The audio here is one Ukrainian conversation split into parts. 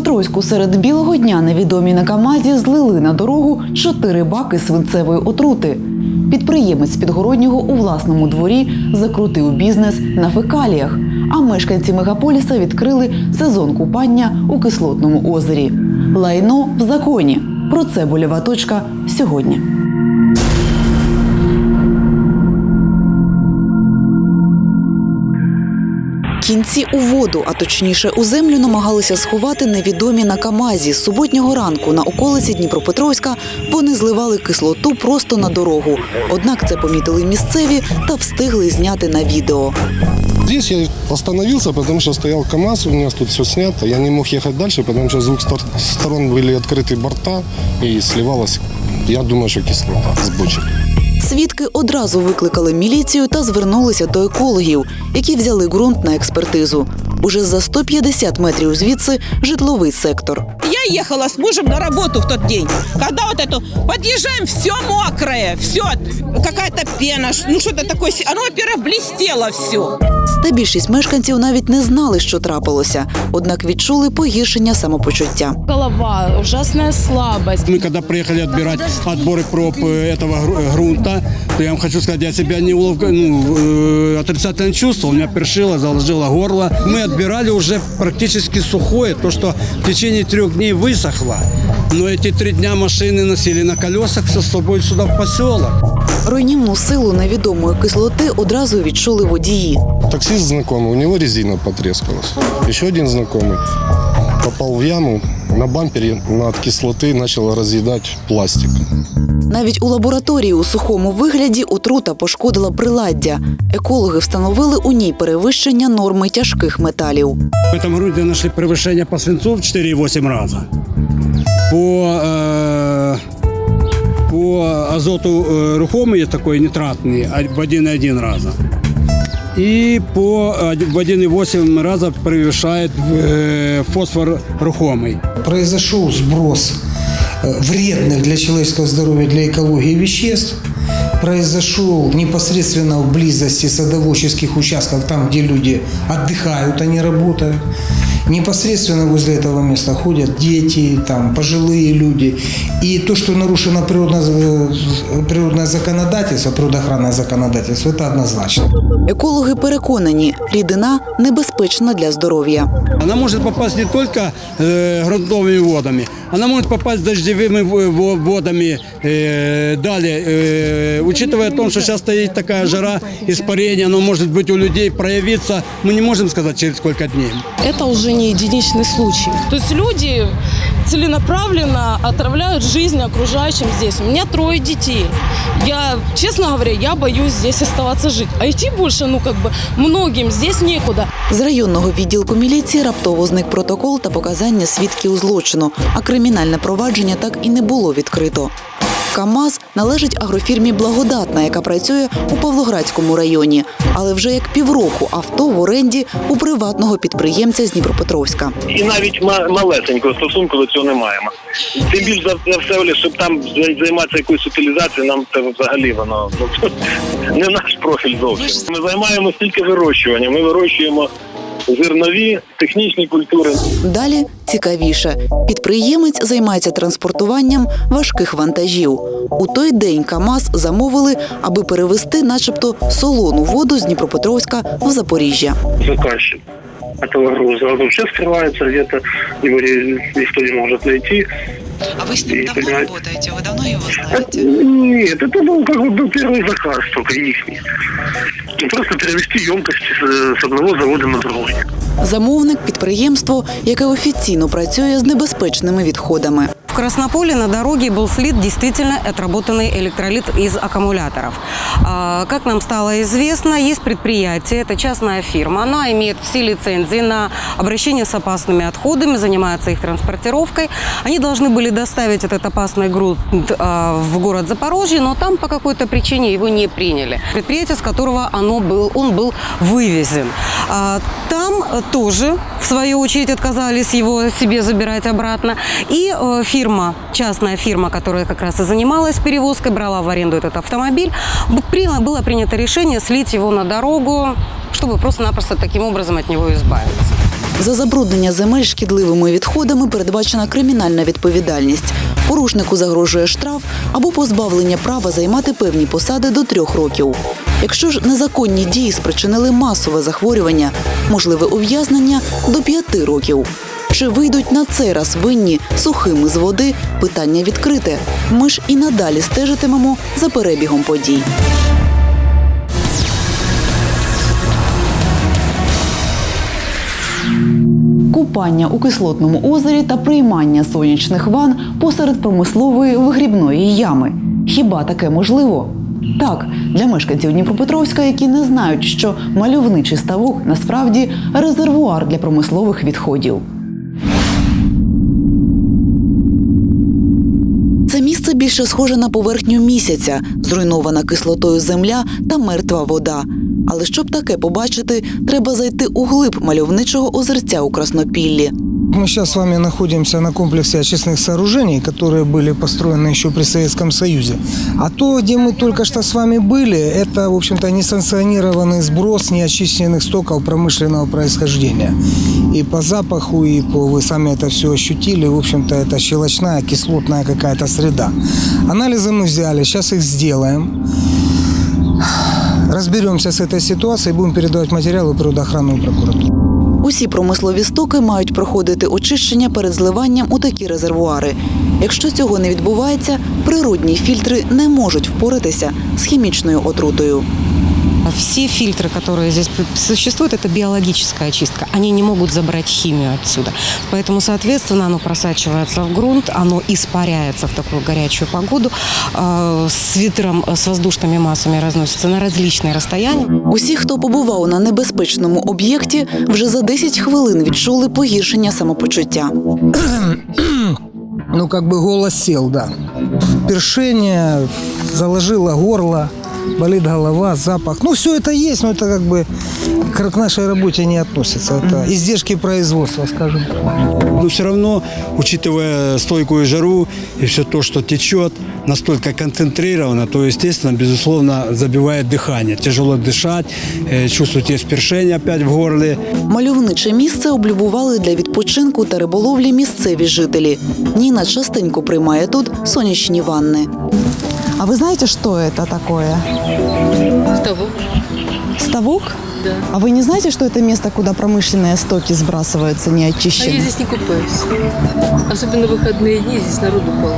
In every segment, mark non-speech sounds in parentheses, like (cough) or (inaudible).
Дніпропетровську серед білого дня невідомі на Камазі злили на дорогу чотири баки свинцевої отрути. Підприємець Підгороднього у власному дворі закрутив бізнес на фекаліях, а мешканці мегаполіса відкрили сезон купання у кислотному озері. Лайно в законі. Про це больова точка сьогодні. Кінці у воду, а точніше у землю, намагалися сховати невідомі на Камазі. З суботнього ранку на околиці Дніпропетровська вони зливали кислоту просто на дорогу. Однак це помітили місцеві та встигли зняти на відео. Здесь я остановился, потому что стоял КАМАЗ, у меня тут все снято. Я не мог ехать дальше, потому что с двух стор- сторон были открыты борта и сливалась, я думаю, что кислота с бочек. Свідки одразу викликали міліцію та звернулися до екологів, які взяли ґрунт на експертизу. Уже за 150 метрів звідси житловий сектор. Я ехала с мужем на работу в тот день. Когда вот эту подъезжаем, все мокрое, все какая-то пена, ш- ну что-то такое. се- Оно, во-первых, блестело все. Та більшість мешканців навіть не знали, що трапилося, однак відчули погіршення самопочуття. голова, ужасная слабость. Мы когда приехали отбирать отборы проб э, этого гру- грунта, то я вам хочу сказать, я себя неловко, ну, э, отрицательно чувствовал. Меня першило, заложило горло. Мы отбирали уже практически сухое, то, что в течение трех дней высохло. Но эти три дня машины носили на колесах все с собой сюда в поселок. Руйнівну силу невідомої кислоти одразу відчули водії. Таксист знакомый, у него резина потрескалась. Еще один знакомый попал в яму, на бампере от кислоты начал разъедать пластик. Навіть у лабораторії у сухому вигляді отрута пошкодила приладдя. Екологи встановили у ній перевищення норми тяжких металів. В этом грунте нашли превышение по свинцу в 4,8 раза. По, э, по азоту э, рухомый есть такой нитратный а- в 1,1 раза. И по э, в 1,8 раза превышает э, фосфор рухомый. произошел сброс э, вредных для человеческого здоровья, для экологии веществ, произошел непосредственно в близости садоводческих участков, там, где люди отдыхают, а не работают. Непосредственно возле этого места ходят дети, там, пожилые люди. И то, что нарушено природное, э, природное законодательство, природоохранное законодательство, это однозначно. Екологи переконані, рідина небезпечна для здоров'я. Она может попасть не только э, грунтовыми водами, она может попасть дождевыми в- во- водами. Э, далее, э, учитывая о том, что сейчас стоит такая жара, испарение, оно может быть у людей проявиться, мы не можем сказать через сколько дней. Это уже не единичный случай. То есть люди целенаправленно отравляют жизнь окружающим здесь. У меня трое детей. Я, честно говоря, я боюсь здесь оставаться жить. А идти больше, ну, как бы, многим здесь некуда. З районного відділку міліції раптово зник протокол та показання свідків злочину, а кримінальне провадження так і не було відкрито. КАМАЗ належить агрофірмі Благодатна, яка працює у Павлоградському районі, але вже як півроку авто в оренді у приватного підприємця з Дніпропетровська. і навіть ма- малесенького стосунку до цього не маємо. Тим більш за, за все, щоб там займатися якоюсь утилізацією, нам це взагалі воно ну, (laughs) не наш профіль зовсім. Ми займаємося тільки вирощуванням. Ми вирощуємо зернові, технічні культури. Далі цікавіше. Підприємець займається транспортуванням важких вантажів. У той день КАМАЗ замовили, аби перевезти, начебто, солону воду з Дніпропетровська в Запоріжжя. заказчик этого груза. Он вообще скрывается где-то, его никто не может найти. А ви з ним давно Понимаете? працюєте? Ви давно його Это- нет, это был как бы был первый заказ только их. Просто перевести емкости с, с одного завода на другой. Замовник підприємство, яке офіційно працює з небезпечними відходами. В Краснополе на дороге был слит действительно отработанный электролит из аккумуляторов. А, Как нам стало известно, есть предприятие, это частная фирма, она имеет все лицензии на обращение с опасными отходами, занимается их транспортировкой. Они должны были доставить этот опасный грунт а, в город Запорожье, но там по какой-то причине его не приняли. Предприятие, с которого оно был, он был вывезен. А, Там тоже, в свою очередь, отказались его себе забирать обратно. И э, фирма, частная фирма, которая как раз и занималась перевозкой, брала в аренду этот автомобиль, б- при- было принято решение слить его на дорогу, чтобы просто-напросто таким образом от него избавиться. За забруднення земель шкідливими відходами передбачена кримінальна відповідальність. Порушнику загрожує штраф або позбавлення права займати певні посади до трьох років. Якщо ж незаконні дії спричинили масове захворювання, можливе ув'язнення до п'яти років. Чи вийдуть на цей раз винні сухими з води? Питання відкрите. Ми ж і надалі стежитимемо за перебігом подій. Купання у кислотному озері та приймання сонячних ван посеред промислової вигрібної ями. Хіба таке можливо? Так, для мешканців Дніпропетровська, які не знають, що мальовничий ставок насправді резервуар для промислових відходів. Більше схоже на поверхню місяця, зруйнована кислотою земля та мертва вода. Але щоб таке побачити, треба зайти у глиб мальовничого озерця у Краснопіллі. Мы сейчас с вами находимся на комплексе очистных сооружений, которые были построены еще при Советском Союзе. А то, где мы только что с вами были, это, в общем-то, несанкционированный сброс неочищенных стоков промышленного происхождения. И по запаху, и по, вы сами это все ощутили, в общем-то, это щелочная, кислотная какая-то среда. Анализы мы взяли, сейчас их сделаем. Разберемся с этой ситуацией, будем передавать материалы природоохранную прокуратуру. Усі промислові стоки мають проходити очищення перед зливанням у такі резервуари. Якщо цього не відбувається, природні фільтри не можуть впоратися з хімічною отрутою. Все фильтры, которые здесь п- существуют, это биологическая очистка. Они не могут забрать химию отсюда. Поэтому, соответственно, оно просачивается в грунт, оно испаряется в такую горячую погоду, э, с ветром, э, с воздушными массами разносится на различные расстояния. Усі, хто побував на небезпечному об'єкті, вже за 10 хвилин відчули погіршення самопочуття. Ну, как бы голос сел, да. Першение, заложило горло, болит голова, запах. Ну, все это есть, но это как бы к к нашей работе не относится. Это издержки производства, скажем так. Но все равно, учитывая стойкую жару и все то, что течет, настолько концентрировано, то, естественно, безусловно, забивает дыхание. Тяжело дышать, э, чувствуете спершение опять в горле. Мальовниче місце облюбували для відпочинку та риболовлі місцеві жителі. Ніна частенько приймає тут сонячні ванни. А вы знаете, что это такое? Ставок, Ставок? да. А вы не знаете, что это место, куда промышленные стоки сбрасываются А я здесь не купаюсь. Особенно в выходные дни здесь народу полно.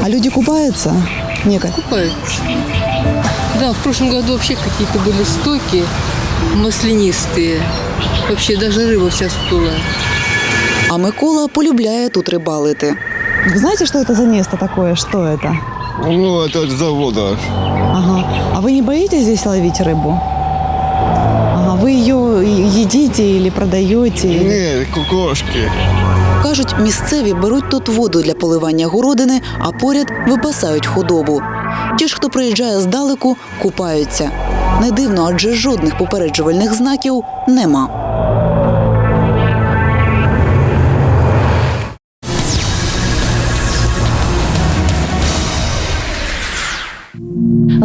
А люди купаются? Некой. Купаются. Да, в прошлом году вообще какие-то были стоки маслянистые. Вообще даже рыба вся всплыла. А Микола полюбляє тут рибалити. Вы знаете, что это за место такое? Что это? Ну, это от завода. Ага. А вы не боитесь здесь ловить рыбу? Ага. Вы ее едите или продаете? или- Нет, кукошки. Кажуть, місцеві беруть тут воду для поливання городини, а поряд випасають худобу. Ті ж, хто приїжджає здалеку, купаються. Не дивно, адже жодних попереджувальних знаків нема.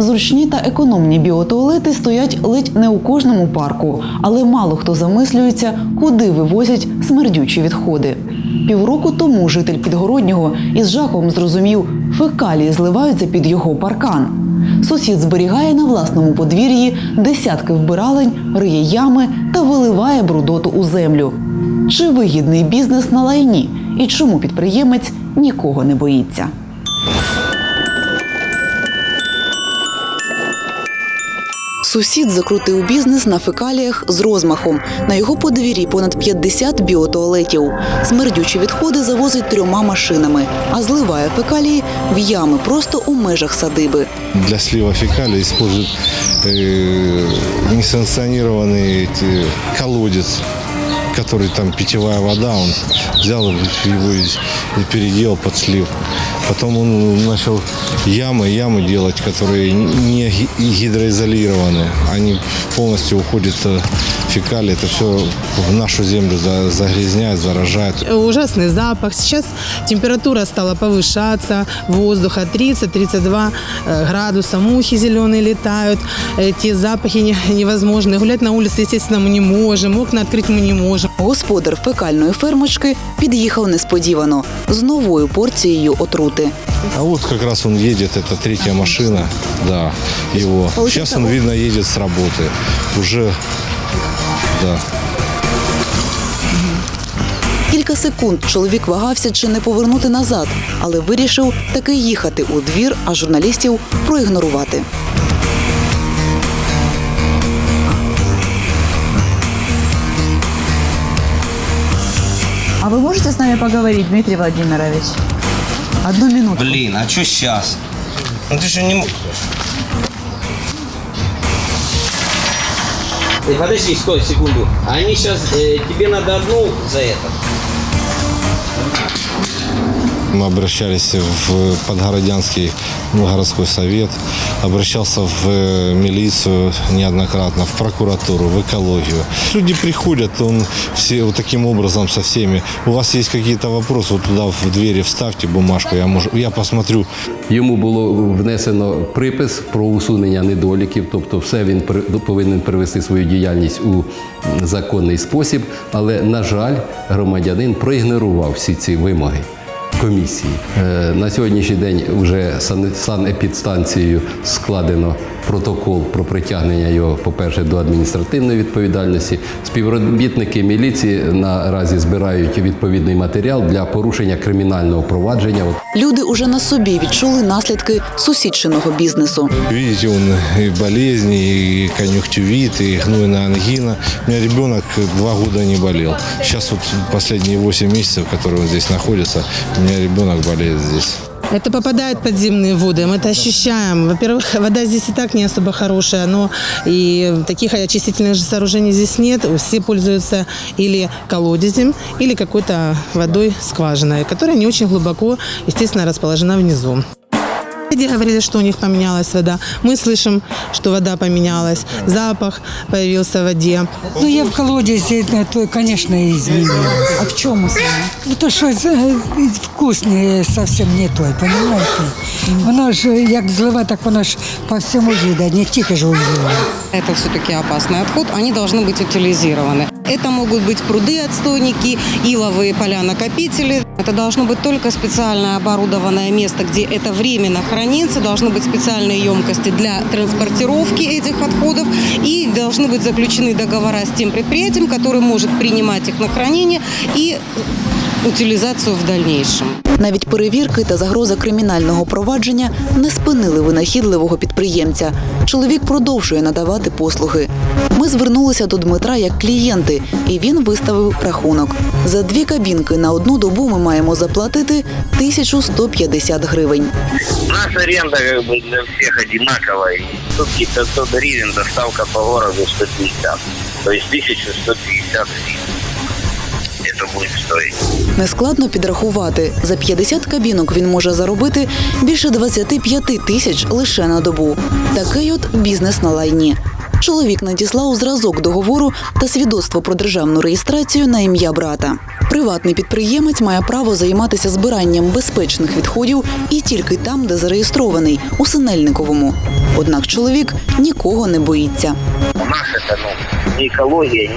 Зручні та економні біотуалети стоять ледь не у кожному парку, але мало хто замислюється, куди вивозять смердючі відходи. Півроку тому житель Підгороднього із жахом зрозумів, фекалії зливаються під його паркан. Сусід зберігає на власному подвір'ї десятки вбиралень, риє ями та виливає брудоту у землю. Чи вигідний бізнес на лайні? І чому підприємець нікого не боїться? Сусід закрутив бізнес на фекаліях з розмахом. На його подвір'ї понад 50 біотуалетів. Смердючі відходи завозить трьома машинами, а зливає фекалії в ями просто у межах садиби. Для слива фекалий используют э, несанкционированный эти, колодец, который там питьевая вода, он взял его и, и переделал под слив. Потом он начал ямы, ямы делать, которые не ги- гидроизолированы. Они полностью уходят э, фекалии, это все в нашу землю за- загрязняет, заражает. Ужасный запах. Сейчас температура стала повышаться воздуха 30-32 э, градуса. Мухи зеленые летают. Эти запахи не- невозможны. Гулять на улице, естественно, мы не можем. Окна открыть мы не можем. Господар фекальної фермочки під'їхав несподівано з новою порцією отрути. А вот как раз он едет, это третья машина, да, его. Сейчас он, видно, едет с работы. Уже, да. Кілька секунд чоловік вагався чи не повернути назад, але вирішив таки їхати у двір, а журналістів проігнорувати. А вы можете с нами поговорить, Дмитрий Владимирович? Одну минуту. Блин, а что сейчас? Ну ты же не... м- Подожди, стой, секунду. Они сейчас... тебе надо одну за это. Мы обращались в Подгородянский городской совет, обращался в э, милицию неоднократно, в прокуратуру, в экологию. Люди приходят, он все вот таким образом со всеми. У вас есть какие-то вопросы, вот туда в двери вставьте бумажку, я, может, я посмотрю. Йому було внесено припис про усунення недоліків, тобто все він при- повинен привести свою діяльність у законний спосіб. Але, на жаль, громадянин проігнорував всі ці вимоги комісії. Е, На сьогоднішній день вже сан- санепідстанцією складено протокол про притягнення його, по-перше, до адміністративної відповідальності. Співробітники міліції наразі збирають відповідний матеріал для порушення кримінального провадження. Люди уже на собі відчули наслідки сусідчиного бізнесу. Видите, он и болезни, и конъюнктивит, и гнойная ангина. У меня ребенок два года не болел. Сейчас вот последние 8 месяцев, которые он здесь находится, у меня ребенок болеет здесь. Это попадает в подземные воды, мы это ощущаем. Во-первых, (laughs) вода здесь и так не особо хорошая, но и таких очистительных же сооружений здесь нет. Все пользуются или колодезем, или какой-то водой скважиной, которая не очень глубоко, естественно, расположена внизу. Люди говорили, что у них поменялась вода. Мы слышим, что вода поменялась, запах появился в воде. Ну, я в колодезе, это, конечно, изменилось. А в чем смысл? Ну, то, что э, вкус не, совсем не той, понимаете? Воно ж, як злива, так воно ж по всьому видно, не тільки ж злива. Это все-таки опасный отход, они должны быть утилизированы. Это могут быть пруды, отстойники, иловые поля-накопители. Это должно быть только специально оборудованное место, где это временно хранится. Должны быть специальные емкости для транспортировки этих отходов. И должны быть заключены договора с тем предприятием, которое может принимать их на хранение и утилизацию в дальнейшем. Навіть перевірки та загроза кримінального провадження не спинили винахідливого підприємця. Чоловік продовжує надавати послуги. Ми звернулися до Дмитра як клієнти, і він виставив рахунок. За дві кабінки на одну добу ми маємо заплатити 1150 гривень. Наша аренда как бы для всех одинаковая. Сутки 500 гривен, доставка по городу 150. То есть 1150 гривен Это будет стоить. Нескладно підрахувати. За 50 кабінок він може заробити більше 25 тисяч лише на добу. Такий от бізнес на лайні. Чоловік надіслав зразок договору та свідоцтво про державну реєстрацію на ім'я брата. Приватний підприємець має право займатися збиранням безпечних відходів і тільки там, де зареєстрований у Синельниковому. Однак чоловік нікого не боїться. У нас это ну, ни экология,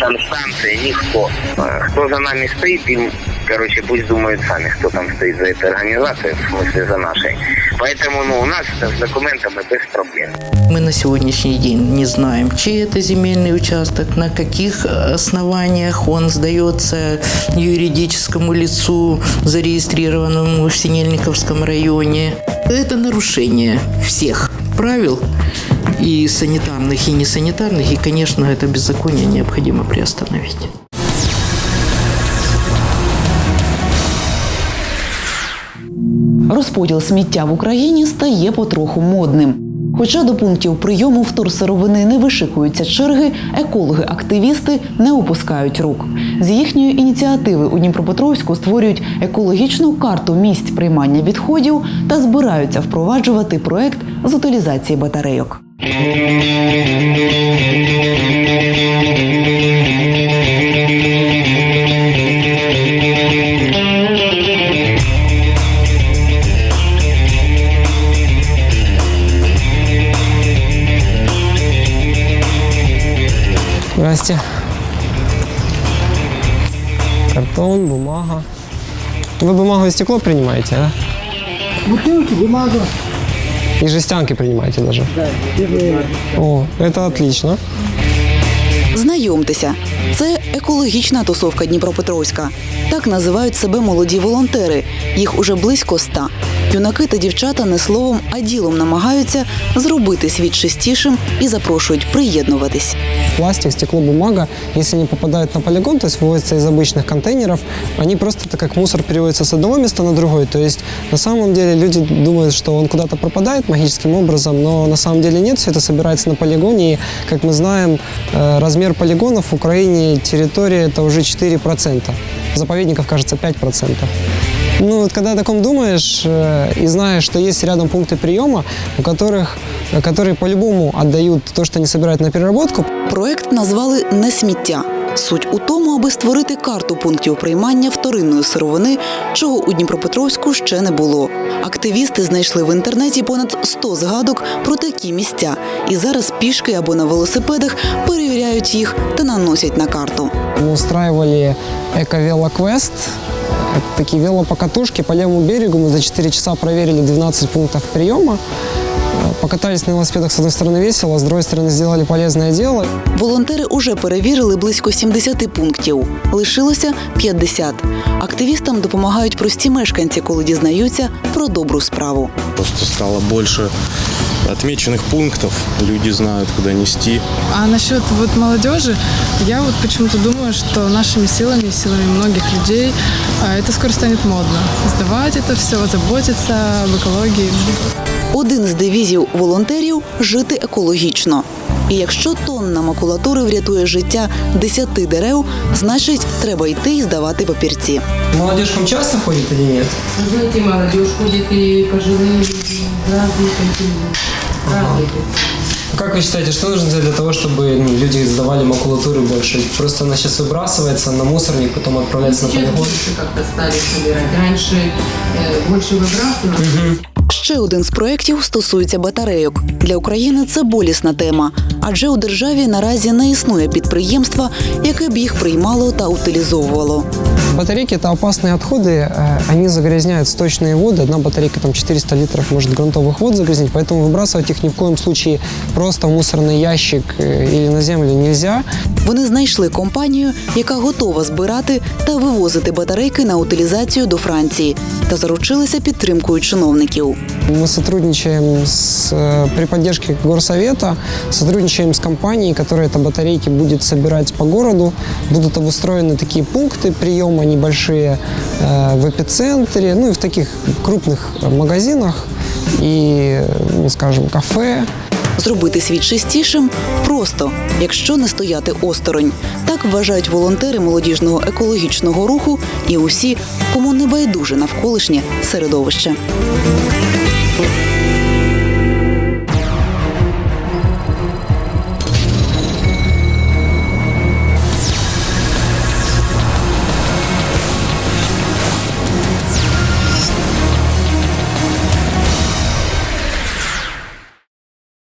ни санстанция, никто. Э, Кто за нами стоит, им, короче, пусть думают сами, кто там стоит за этой организацией, в смысле за нашей. Поэтому ну, у нас с документами без проблем. Мы на сегодняшний день не знаем, чей это земельный участок, на каких э, основаниях он сдается юридическому лицу, зарегистрированному в Синельниковском районе. Это нарушение всех правил и санитарных, и несанитарных, и, конечно, это беззаконие необходимо приостановить. Розподіл сміття в Україні стає потроху модним. Хоча до пунктів прийому вторсировини не вишикуються черги, екологи-активісти не опускають рук. З їхньої ініціативи у Дніпропетровську створюють екологічну карту місць приймання відходів та збираються впроваджувати проект з утилізації батарейок. Здрасте. Картон, бумага. Вы бумагу и стекло принимаете, а? Бутылки, бумага. И жестянки принимаете даже? О, это отлично. Знайомтеся, це екологічна тусовка Дніпропетровська. Так називають себе молоді волонтери. Їх уже близько ста. Юнаки та дівчата не словом, а ділом намагаються зробити світ чистішим і запрошують приєднуватись. Пластик, стекло, бумага, если они попадают на полигон, то есть вывозятся из обычных контейнеров, они просто это как мусор переводится с одного места на другое. То есть на самом деле люди думают, что он куда-то пропадает магическим образом, но на самом деле нет, все это собирается на полигоне. И, как мы знаем, э, размер полигонов в Украине, территория это уже 4%. Заповедников, кажется, 5%. Ну, вот когда о таком думаешь э, и знаешь, что есть рядом пункты приема, у которых, э, которые по-любому отдают то, что они собирают на переработку, Проект назвали Не сміття. Суть у тому, аби створити карту пунктів приймання вторинної сировини, чого у Дніпропетровську ще не було. Активісти знайшли в інтернеті понад 100 згадок про такі місця і зараз пішки або на велосипедах перевіряють їх та наносять на карту. Мы устраивали эко-велоквест. Это такие велопокатушки по левому берегу. Мы за 4 часа проверили 12 пунктов приема. Э, Покатались на велосипедах, с одной стороны, весело, с другой стороны, сделали полезное дело. Волонтери уже перевірили близько 70 пунктів. Лишилося 50. Активістам допомагають прості мешканці, коли дізнаються про добру справу. Просто стало больше отмеченных пунктов, люди знают, куда нести. А насчет вот молодежи, я вот почему-то думаю, что нашими силами, силами многих людей, а, это скоро станет модно. Сдавать это все, заботиться об экологии. Один з девізів волонтерів жити екологічно. І якщо тонна макулатури врятує життя десяти дерев, значить треба йти і здавати папірці. Молодежь к вам часто ходит или нет? Знаете, молодежь ходит и пожилые люди, разные континенты. Разные. Как вы считаете, что нужно сделать для того, чтобы ну, люди сдавали макулатуру больше? Просто она сейчас выбрасывается на мусорник, потом отправляется на Сейчас полигон? больше как-то стали собирать. Раньше э, больше выбрасывали. Ще один з проєктів стосується батарейок. Для України це болісна тема, адже у державі наразі не існує підприємства, яке б їх приймало та утилізовувало. Батарейки – это опасные отходы, э, они загрязняют сточные воды. Одна батарейка, там 400 литров, может грунтовых вод загрязнить, поэтому выбрасывать их ни в коем случае просто в мусорный ящик э, или на землю нельзя. Вони знайшли компанію, яка готова збирати та вивозити батарейки на утилізацію до Франції, та заручилися підтримкою чиновників. Мы сотрудничаем с, э, при поддержке горсовета, сотрудничаем с компанией, которая это батарейки будет собирать по городу. Будут обустроены такие пункты приема небольшие э, в эпицентре, ну и в таких крупных э, магазинах и, ну, скажем, кафе. Зробити світ чистішим просто, якщо не стояти осторонь. Так вважають волонтери молодіжного екологічного руху і усі, кому не байдуже навколишнє середовище. people